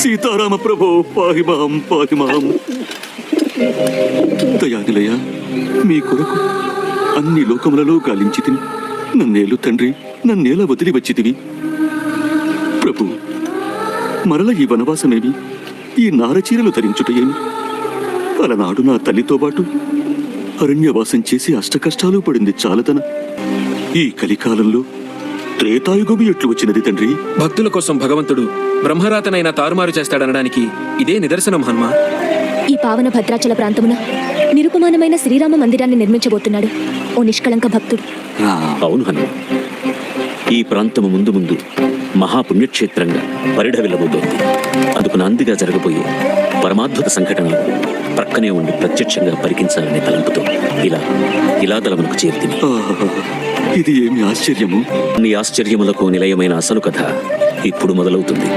సీతారామ ప్రభో పాహిమాం పాహిమాం దయానిలయ మీ కొరకు అన్ని లోకములలో గాలించి తిని నన్నేలు తండ్రి నన్నేలా వదిలి వచ్చితివి ప్రభు మరల ఈ వనవాసమేమి? ఈ నారచీరలు ధరించుటయేమి అలనాడు నా తల్లితో పాటు అరణ్యవాసం చేసి అష్టకష్టాలు పడింది చాలదన. ఈ కలికాలంలో త్రేతాయుగము ఎట్లు వచ్చినది తండ్రి? భక్తుల కోసం భగవంతుడు బ్రహ్మరాతనైనా తారుమారు చేస్తాడనడానికి ఇదే నిదర్శనం హనుమా. ఈ పావన భద్రాచల ప్రాంతమున నిరుపమానమైన శ్రీరామ మందిరాన్ని నిర్మించబోతున్నాడు ఓ నిష్కళంక భక్తుడు. అవును హనుమ. ఈ ప్రాంతము ముందు ముందు మహాపుణ్యక్షేత్రంగా పరిఢవిల్లబోతోంది అందుకు నాందిగా జరగబోయే పరమాద్భుత సంఘటనలు ప్రక్కనే ఉండి ప్రత్యక్షంగా పరికించాలనే తలంపుతో ఇలా ఇలా దళమునకు చేరుతిని. ఆహా, ఇది ఏమి ఆశ్చర్యము? నీ ఆశ్చర్యములకు నిలయమైన అసలు కథ ఇప్పుడు మొదలవుతుంది.